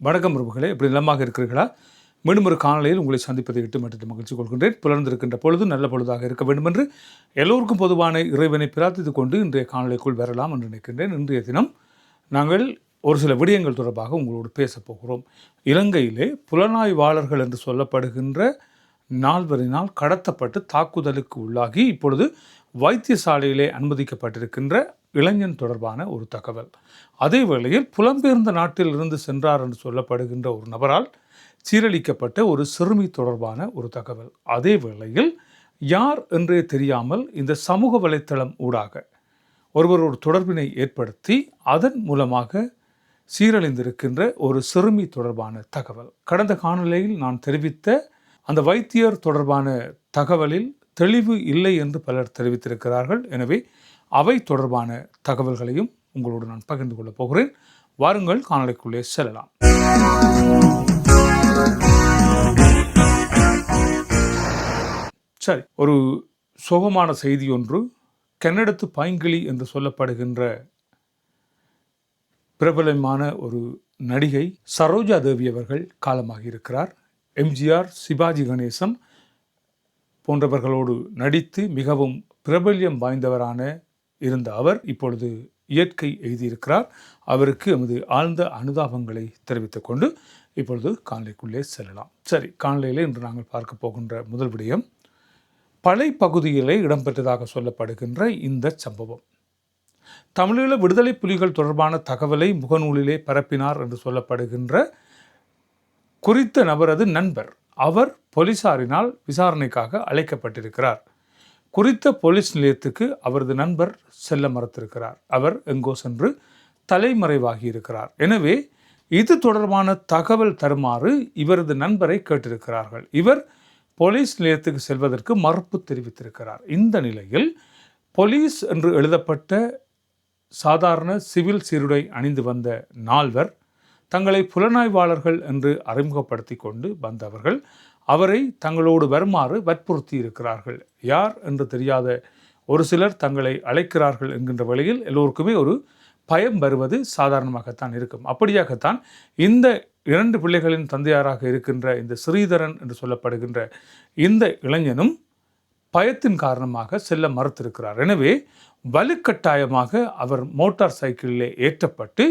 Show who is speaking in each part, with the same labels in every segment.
Speaker 1: வணக்கம் உறவுகளே இப்படி நலமாக இருக்கிறீர்களா? மீண்டும் ஒரு காணொலியில் உங்களை சந்திப்பதை விட்டு மட்டும் மகிழ்ச்சி கொள்கின்றேன். புலர்ந்திருக்கின்ற பொழுது நல்ல பொழுதாக இருக்க வேண்டும் என்று எல்லோருக்கும் பொதுவான இறைவனை பிரார்த்தித்துக் கொண்டு இன்றைய காணொலிக்குள் வரலாம் என்று நினைக்கின்றேன். இன்றைய தினம் நாங்கள் ஒரு சில விடயங்கள் தொடர்பாக உங்களோடு பேசப் போகிறோம். இலங்கையிலே புலனாய்வாளர்கள் என்று சொல்லப்படுகின்ற நால்வரினால் கடத்தப்பட்டு தாக்குதலுக்கு உள்ளாகி இப்பொழுது வைத்தியசாலையிலே அனுமதிக்கப்பட்டிருக்கின்ற இளைஞன் தொடர்பான ஒரு தகவல். அதே வேளையில் புலம்பெயர்ந்த நாட்டில் இருந்து சென்றார் என்று சொல்லப்படுகின்ற ஒரு நபரால் சீரழிக்கப்பட்ட ஒரு சிறுமி தொடர்பான ஒரு தகவல். அதே வேளையில் யார் என்றே தெரியாமல் இந்த சமூக வலைத்தளம் ஊடாக ஒருவர் ஒரு தொடர்பினை ஏற்படுத்தி அதன் மூலமாக சீரழிந்திருக்கின்ற ஒரு சிறுமி தொடர்பான தகவல். கடந்த காணொலியில் நான் தெரிவித்த அந்த வைத்தியர் தொடர்பான தகவலில் தெளிவு இல்லை என்று பலர் தெரிவித்திருக்கிறார்கள். எனவே அவை தொடர்பான தகவல்களையும் உங்களோடு நான் பகிர்ந்து கொள்ளப் போகிறேன். வாருங்கள் காணொலிக்குள்ளே செல்லலாம். சரி ஒரு சோகமான செய்தி ஒன்று கன்னடத்து பைங்கிளி என்று சொல்லப்படுகின்ற பிரபலமான ஒரு நடிகை சரோஜா தேவி அவர்கள் காலமாகி இருக்கிறார். எம்ஜிஆர் சிவாஜி கணேசன் போன்றவர்களோடு நடித்து மிகவும் பிரபல்யம் வாய்ந்தவரான இருந்த அவர் இப்பொழுது இயற்கை எழுதியிருக்கிறார். அவருக்கு எமது ஆழ்ந்த அனுதாபங்களை தெரிவித்துக் கொண்டு இப்பொழுது காணொலிக்குள்ளே செல்லலாம். சரி காணொலியிலே இன்று நாங்கள் பார்க்க போகின்ற முதல் விடயம் பழை பகுதியிலே இடம்பெற்றதாக சொல்லப்படுகின்ற இந்த சம்பவம். தமிழீழ விடுதலை புலிகள் தொடர்பான தகவலை முகநூலிலே பரப்பினார் என்று சொல்லப்படுகின்ற குறித்த நபரது நண்பர். அவர் போலீசாரினால் விசாரணைக்காக அழைக்கப்பட்டிருக்கிறார். குறித்த போலீஸ் நிலையத்துக்கு அவரது நண்பர் செல்ல மறுத்திருக்கிறார். அவர் எங்கோ சென்று தலைமறைவாகி இருக்கிறார். எனவே இது தொடர்பான தகவல் தருமாறு இவரது நண்பரை கேட்டிருக்கிறார்கள். இவர் போலீஸ் நிலையத்துக்கு செல்வதற்கு மறுப்பு தெரிவித்திருக்கிறார். இந்த நிலையில் போலீஸ் என்று எழுதப்பட்ட சாதாரண சிவில் சீருடை அணிந்து வந்த நால்வர் தங்களை புலனாய்வாளர்கள் என்று அறிமுகப்படுத்தி கொண்டு வந்தவர்கள் அவரை தங்களோடு வருமாறு வற்புறுத்தி இருக்கிறார்கள். யார் என்று தெரியாத ஒரு சிலர் தங்களை அழைக்கிறார்கள் என்கின்ற வழியில் எல்லோருக்குமே ஒரு பயம் வருவது சாதாரணமாகத்தான் இருக்கும். அப்படியாகத்தான் இந்த இரண்டு பிள்ளைகளின் தந்தையாராக இருக்கின்ற இந்த ஸ்ரீதரன் என்று சொல்லப்படுகின்ற இந்த இளைஞனும் பயத்தின் காரணமாக செல்ல மறுத்திருக்கிறார். எனவே வலுக்கட்டாயமாக அவர் மோட்டார் சைக்கிளிலே ஏற்றப்பட்டு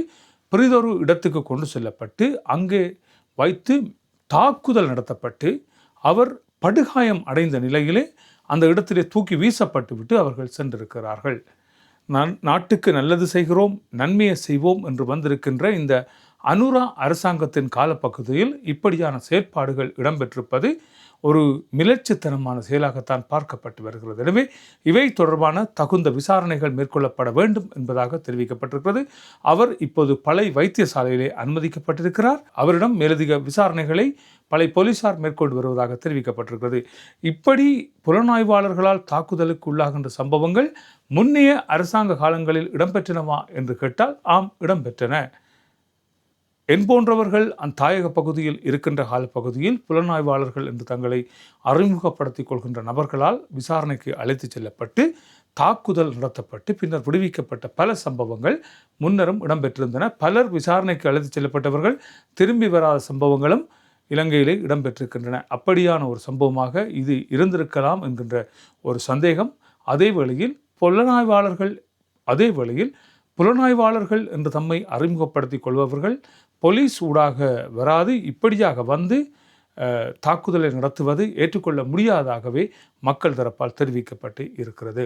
Speaker 1: பிரிதொரு இடத்துக்கு கொண்டு செல்லப்பட்டு அங்கே வைத்து தாக்குதல் நடத்தப்பட்டு அவர் படுகாயம் அடைந்த நிலையிலே அந்த இடத்திலே தூக்கி வீசப்பட்டு விட்டு அவர்கள் சென்றிருக்கிறார்கள். நான் நாட்டுக்கு நல்லது செய்கிறோம் நன்மையை செய்வோம் என்று வந்திருக்கின்ற இந்த அனுரா அரசாங்கத்தின் காலப்பகுதியில் இப்படியான செயற்பாடுகள் இடம்பெற்றிருப்பது ஒரு மிளர்ச்சித்தனமான செயலாகத்தான் பார்க்கப்பட்டு வருகிறது. எனவே இவை தொடர்பான தகுந்த விசாரணைகள் மேற்கொள்ளப்பட வேண்டும் என்பதாக தெரிவிக்கப்பட்டிருக்கிறது. அவர் இப்போது பழைய வைத்தியசாலையிலே அனுமதிக்கப்பட்டிருக்கிறார். அவரிடம் மேலதிக விசாரணைகளை பழைய போலீசார் மேற்கொண்டு வருவதாக தெரிவிக்கப்பட்டிருக்கிறது. இப்படி புலனாய்வாளர்களால் தாக்குதலுக்கு உள்ளாகின்ற சம்பவங்கள் முன்னைய அரசாங்க காலங்களில் இடம்பெற்றனவா என்று கேட்டால் ஆம் இடம்பெற்றன. என் போன்றவர்கள் அந்த தாயக பகுதியில் இருக்கின்ற காலப்பகுதியில் புலனாய்வாளர்கள் என்று தங்களை அறிமுகப்படுத்திக் கொள்கின்ற நபர்களால் விசாரணைக்கு அழைத்துச் செல்லப்பட்டு தாக்குதல் நடத்தப்பட்டு பின்னர் விடுவிக்கப்பட்ட பல சம்பவங்கள் முன்னரும் இடம்பெற்றிருந்தன. பலர் விசாரணைக்கு அழைத்துச் செல்லப்பட்டவர்கள் திரும்பி வராத சம்பவங்களும் இலங்கையிலே இடம்பெற்றிருக்கின்றன. அப்படியான ஒரு சம்பவமாக இது இருந்திருக்கலாம் என்கின்ற ஒரு சந்தேகம். அதே வேளையில் புலனாய்வாளர்கள் அதே வேளையில் புலனாய்வாளர்கள் என்று தம்மை அறிமுகப்படுத்திக் கொள்பவர்கள் போலீஸ் ஊடாக வராது இப்படியாக வந்து தாக்குதலை நடத்துவது ஏற்றுக்கொள்ள முடியாதாகவே மக்கள் தரப்பால் தெரிவிக்கப்பட்டு இருக்கிறது.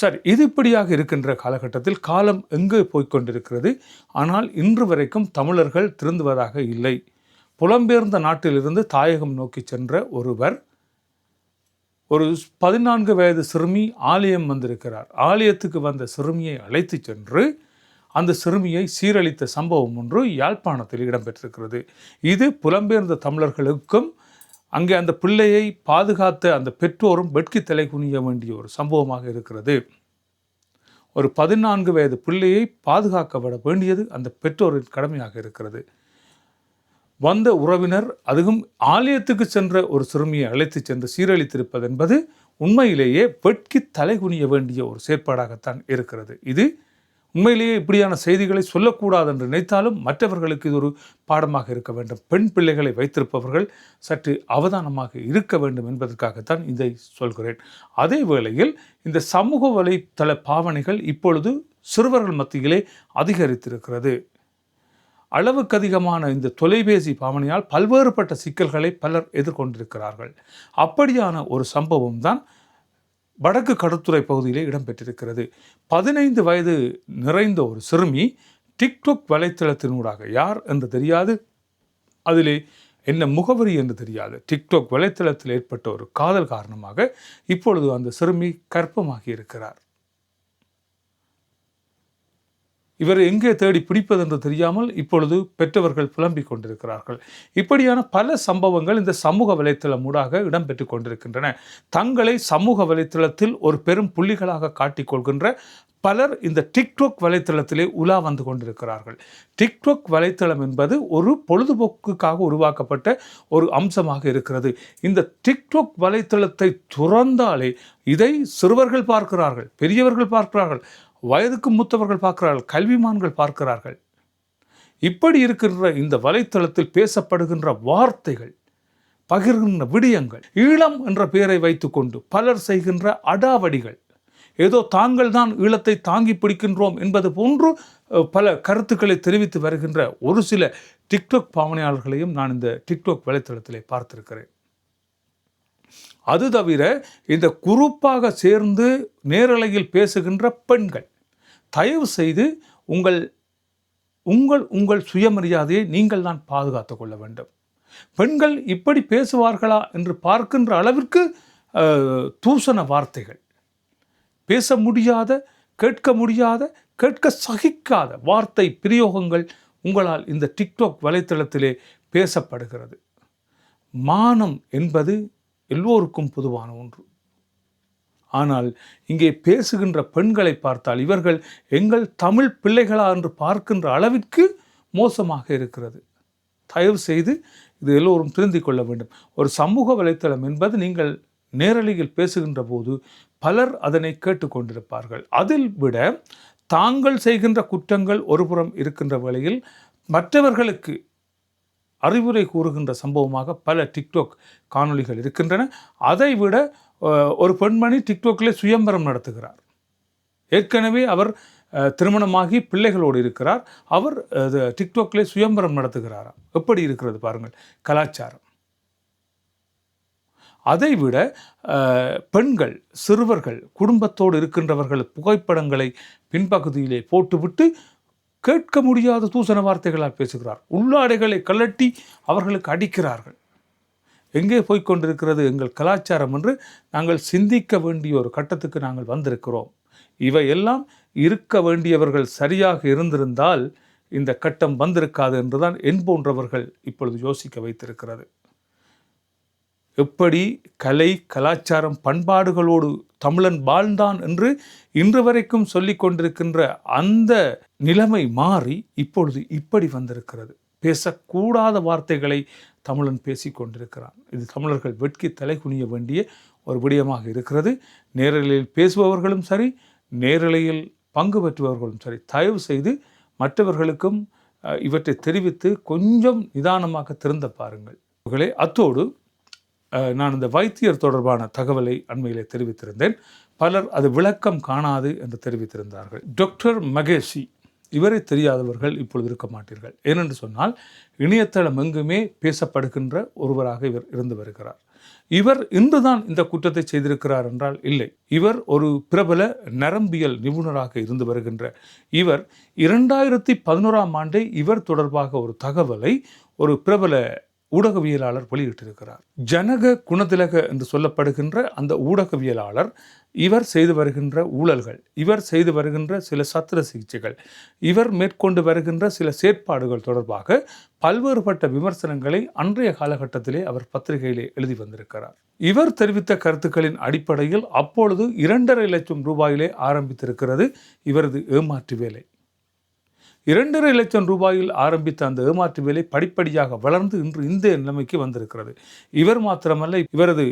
Speaker 1: சரி இது இப்படியாக இருக்கின்ற காலகட்டத்தில் காலம் எங்கு போய்கொண்டிருக்கிறது ஆனால் இன்று வரைக்கும் தமிழர்கள் திருந்துவதாக இல்லை. புலம்பெயர்ந்த நாட்டிலிருந்து தாயகம் நோக்கி சென்ற ஒருவர் ஒரு பதினான்கு வயது சிறுமி ஆலயம் வந்திருக்கிறார். ஆலயத்துக்கு வந்த சிறுமியை அழைத்து சென்று அந்த சிறுமியை சீரழித்த சம்பவம் ஒன்று யாழ்ப்பாணத்தில் இடம்பெற்றிருக்கிறது. இது புலம்பெயர்ந்த தமிழர்களுக்கும் அங்கே அந்த பிள்ளையை பாதுகாத்த அந்த பெற்றோரும் வெட்கி தலை குனிய வேண்டிய ஒரு சம்பவமாக இருக்கிறது. ஒரு பதினான்கு வயது பிள்ளையை பாதுகாக்கப்பட வேண்டியது அந்த பெற்றோரின் கடமையாக இருக்கிறது. வந்த உறவினர் அதுவும் ஆலயத்துக்கு சென்ற ஒரு சிறுமியை அழைத்து சென்று சீரழித்திருப்பது என்பது உண்மையிலேயே வெட்கி தலைகுனிய வேண்டிய ஒரு செயற்பாடாகத்தான் இருக்கிறது. இது உண்மையிலேயே இப்படியான செய்திகளை சொல்லக்கூடாது என்று நினைத்தாலும் மற்றவர்களுக்கு இது ஒரு பாடமாக இருக்க வேண்டும். பெண் பிள்ளைகளை வைத்திருப்பவர்கள் சற்று அவதானமாக இருக்க வேண்டும் என்பதற்காகத்தான் இதை சொல்கிறேன். அதே வேளையில் இந்த சமூக வலைத்தள பாவனைகள் இப்பொழுது சிறுவர்கள் மத்தியிலே அதிகரித்திருக்கிறது. அளவுக்கு அதிகமான இந்த தொலைபேசி பாவனையால் பல்வேறுபட்ட சிக்கல்களை பலர் எதிர்கொண்டிருக்கிறார்கள். அப்படியான ஒரு சம்பவம் தான் வடக்கு கடற்துறை பகுதியிலே இடம்பெற்றிருக்கிறது. பதினைந்து வயது நிறைந்த ஒரு சிறுமி டிக்டாக் வலைத்தளத்தினூடாக யார் என்று தெரியாது. அதிலே என்ன முகவரி என்று தெரியாது. டிக்டாக் வலைத்தளத்தில் ஏற்பட்ட ஒரு காதல் காரணமாக இப்பொழுது அந்த சிறுமி கற்பமாகி இருக்கிறார் இவர் எங்கே தேடி பிடிப்பதென்று தெரியாமல் இப்பொழுது பெற்றவர்கள் புலம்பிக் கொண்டிருக்கிறார்கள். இப்படியான பல சம்பவங்கள் இந்த சமூக வலைத்தளம் ஊடாக இடம்பெற்று கொண்டிருக்கின்றன. தங்களை சமூக வலைத்தளத்தில் ஒரு பெரும் புள்ளிகளாக காட்டிக்கொள்கின்ற பலர் இந்த டிக்டாக் வலைத்தளத்திலே உலா வந்து கொண்டிருக்கிறார்கள். டிக்டாக் வலைத்தளம் என்பது ஒரு பொழுதுபோக்குக்காக உருவாக்கப்பட்ட ஒரு அம்சமாக இருக்கிறது. இந்த டிக்டாக் வலைத்தளத்தை துறந்தாலே இதை சிறுவர்கள் பார்க்கிறார்கள் பெரியவர்கள் பார்க்கிறார்கள். வயதுக்கு மூத்தவர்கள் பார்க்கிறார்கள் கல்விமான்கள் பார்க்கிறார்கள். இப்படி இருக்கின்ற இந்த வலைத்தளத்தில் பேசப்படுகின்ற வார்த்தைகள் பகிர்கின்ற விடயங்கள் ஈழம் என்ற பெயரை வைத்துக்கொண்டு பலர் செய்கின்ற அடாவடிகள் ஏதோ தாங்கள் தான் ஈழத்தை தாங்கி பிடிக்கின்றோம் என்பது போன்று பல கருத்துக்களை தெரிவித்து வருகின்ற ஒரு சில டிக்டாக் பாவனையாளர்களையும் நான் இந்த டிக்டாக் வலைத்தளத்திலே பார்த்திருக்கிறேன். அது தவிர இந்த குரூப்பாக சேர்ந்து நேரலையில் பேசுகின்ற பெண்கள் தயவு செய்து உங்கள் உங்கள் உங்கள் சுயமரியாதையை நீங்கள் தான் பாதுகாத்து கொள்ள வேண்டும். பெண்கள் இப்படி பேசுவார்களா என்று பார்க்கின்ற அளவிற்கு தூசண வார்த்தைகள். பேச முடியாத கேட்க முடியாத கேட்க சகிக்காத வார்த்தை பிரயோகங்கள் உங்களால் இந்த டிக்டாக் வலைத்தளத்திலே பேசப்படுகிறது. மானம் என்பது எல்லோருக்கும் பொதுவான ஒன்று. ஆனால் இங்கே பேசுகின்ற பெண்களை பார்த்தால் இவர்கள் எங்கள் தமிழ் பிள்ளைகளா என்று பார்க்கின்ற அளவிற்கு மோசமாக இருக்கிறது. தயவு செய்து இது எல்லோரும் திருந்தி கொள்ள வேண்டும். ஒரு சமூக வலைத்தளம் என்பது நீங்கள் நேரலையில் பேசுகின்ற போது பலர் அதனை கேட்டுக்கொண்டிருப்பார்கள் அதில் விட தாங்கள் செய்கின்ற குற்றங்கள் ஒருபுறம் இருக்கின்ற வேளையில் மற்றவர்களுக்கு அறிவுரை கூறுகின்ற சம்பவமாக பல டிக்டாக் காணொளிகள் இருக்கின்றன. அதை விட ஒரு பெண்மணி டிக்டோக்கில் சுயம்பரம் நடத்துகிறார். ஏற்கனவே அவர் திருமணமாகி பிள்ளைகளோடு இருக்கிறார். அவர் டிக்டோக்கில் சுயம்பரம் நடத்துகிறாராம் எப்படி இருக்கிறது பாருங்கள். கலாச்சாரம். அதைவிட பெண்கள் சிறுவர்கள் குடும்பத்தோடு இருக்கின்றவர்கள் புகைப்படங்களை பின்பகுதியிலே போட்டுவிட்டு கேட்க முடியாத தூசண வார்த்தைகளால் பேசுகிறார். உள்ளாடைகளை கலட்டி அவர்களுக்கு அடிக்கிறார்கள். எங்கே போய்கொண்டிருக்கிறது எங்கள் கலாச்சாரம் என்று நாங்கள் சிந்திக்க வேண்டிய ஒரு கட்டத்துக்கு நாங்கள் வந்திருக்கிறோம். இவையெல்லாம் இருக்க வேண்டியவர்கள் சரியாக இருந்திருந்தால் இந்த கட்டம் வந்திருக்காது என்றுதான் என் போன்றவர்கள் இப்பொழுது யோசிக்க வைத்திருக்கிறது. எப்படி கலை கலாச்சாரம் பண்பாடுகளோடு தமிழன் வாழ்ந்தான் என்று இன்று வரைக்கும் சொல்லி கொண்டிருக்கின்ற அந்த நிலைமை மாறி இப்பொழுது இப்படி வந்திருக்கிறது. பேசக்கூடாத வார்த்தைகளை தமிழன் பேசி கொண்டிருக்கிறான் இது தமிழர்கள் வெட்கி தலை குனிய வேண்டிய ஒரு விடயமாக இருக்கிறது. நேரலையில் பேசுபவர்களும் சரி நேரலையில் பங்கு பெற்றுபவர்களும் சரி தயவு செய்து மற்றவர்களுக்கும் இவற்றை தெரிவித்து கொஞ்சம் நிதானமாக திருந்த பாருங்கள். அத்தோடு நான் இந்த வைத்தியர் தொடர்பான தகவலை அண்மையிலே தெரிவித்திருந்தேன். பலர் அது விளக்கம் காணாது என்று தெரிவித்திருந்தார்கள். டாக்டர் மகேஷி இவரை தெரியாதவர்கள் இப்பொழுது இருக்க மாட்டீர்கள். ஏனென்று சொன்னால் இணையதளம் எங்குமே பேசப்படுகின்ற ஒருவராக இவர் இருந்து வருகிறார். இவர் இன்றுதான் இந்த குற்றத்தை செய்திருக்கிறார் என்றால் இல்லை. இவர் ஒரு பிரபல நரம்பியல் நிபுணராக இருந்து வருகின்ற இவர் இரண்டாயிரத்தி பதினோராம் ஆண்டே இவர் தொடர்பாக ஒரு தகவலை ஒரு பிரபல ஊடகவியலாளர் வெளியிட்டிருக்கிறார். ஜனக குணதிலக என்று சொல்லப்படுகின்ற அந்த ஊடகவியலாளர் இவர் செய்து வருகின்ற ஊழல்கள் இவர் செய்து வருகின்ற சில சத்திர சிகிச்சைகள் இவர் மேற்கொண்டு வருகின்ற சில செயற்பாடுகள் தொடர்பாக பல்வேறுபட்ட விமர்சனங்களை அன்றைய காலகட்டத்திலே அவர் பத்திரிகையிலே எழுதி வந்திருக்கிறார். இவர் தெரிவித்த கருத்துக்களின் அடிப்படையில் அப்பொழுது இரண்டரை லட்சம் ரூபாயிலே ஆரம்பித்திருக்கிறது இவரது ஏமாற்று வேலை. இரண்டரை லட்சம் ரூபாயில் ஆரம்பித்த அந்த ஏமாற்று வேலை படிப்படியாக வளர்ந்து இன்று இந்த நிலைமைக்கு வந்திருக்கிறது. இவர் மாத்திரமல்ல இவரது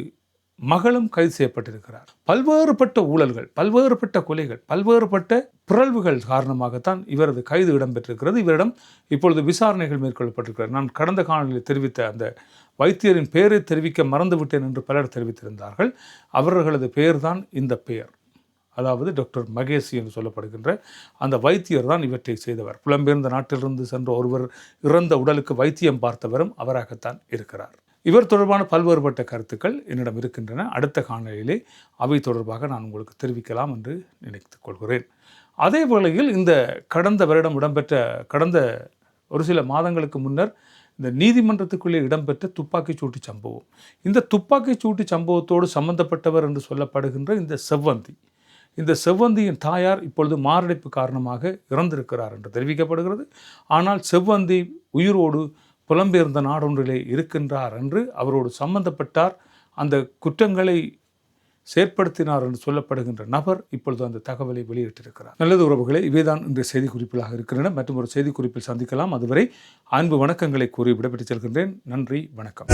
Speaker 1: மகளும் கைது செய்யப்பட்டிருக்கிறார். பல்வேறுபட்ட ஊழல்கள் பல்வேறுபட்ட கொலைகள் பல்வேறுபட்ட பிறழ்வுகள் காரணமாகத்தான் இவரது கைது இடம்பெற்றிருக்கிறது. இவரிடம் இப்பொழுது விசாரணைகள் மேற்கொள்ளப்பட்டிருக்கிறது. நான் கடந்த காலங்களில் தெரிவித்த அந்த வைத்தியரின் பெயரை தெரிவிக்க மறந்துவிட்டேன் என்று பலர் தெரிவித்திருந்தார்கள். அவர்களது பெயர்தான் இந்த பெயர். அதாவது டாக்டர் மகேஷ் என்று சொல்லப்படுகின்ற அந்த வைத்தியர் தான் இவற்றை செய்தவர். புலம்பெயர்ந்த நாட்டிலிருந்து சென்ற ஒருவர் இறந்த உடலுக்கு வைத்தியம் பார்த்தவரும் அவராகத்தான் இருக்கிறார். இவர் தொடர்பான பல்வேறுபட்ட கருத்துக்கள் என்னிடம் இருக்கின்றன. அடுத்த காணொலியிலே அவை தொடர்பாக நான் உங்களுக்கு தெரிவிக்கலாம் என்று நினைத்துக் கொள்கிறேன். அதே வேளையில் இந்த கடந்த வருடம் இடம்பெற்ற கடந்த ஒரு சில மாதங்களுக்கு முன்னர் இந்த நீதிமன்றத்துக்குள்ளே இடம்பெற்ற துப்பாக்கிச் சூட்டு சம்பவம். இந்த துப்பாக்கிச் சூட்டு சம்பவத்தோடு சம்பந்தப்பட்டவர் என்று சொல்லப்படுகின்ற இந்த செவ்வந்தி இந்த செவ்வந்தியின் தாயார் இப்பொழுது மாரடைப்பு காரணமாக இறந்திருக்கிறார் என்று தெரிவிக்கப்படுகிறது. ஆனால் செவ்வந்தி உயிரோடு புலம்பெயர்ந்த நாடொன்றிலே இருக்கின்றார் என்று அவரோடு சம்பந்தப்பட்டார். அந்த குற்றங்களை செயற்படுத்தினார் என்று சொல்லப்படுகின்ற நபர் இப்பொழுது அந்த தகவலை வெளியிட்டிருக்கிறார். நல்லது உறவுகளை இவைதான் இன்றைய செய்திக்குறிப்பிலாக இருக்கின்றன. மற்றும் ஒரு செய்திக்குறிப்பில் சந்திக்கலாம். அதுவரை அன்பு வணக்கங்களை கூறி விடைபெற்று செல்கின்றேன். நன்றி வணக்கம்.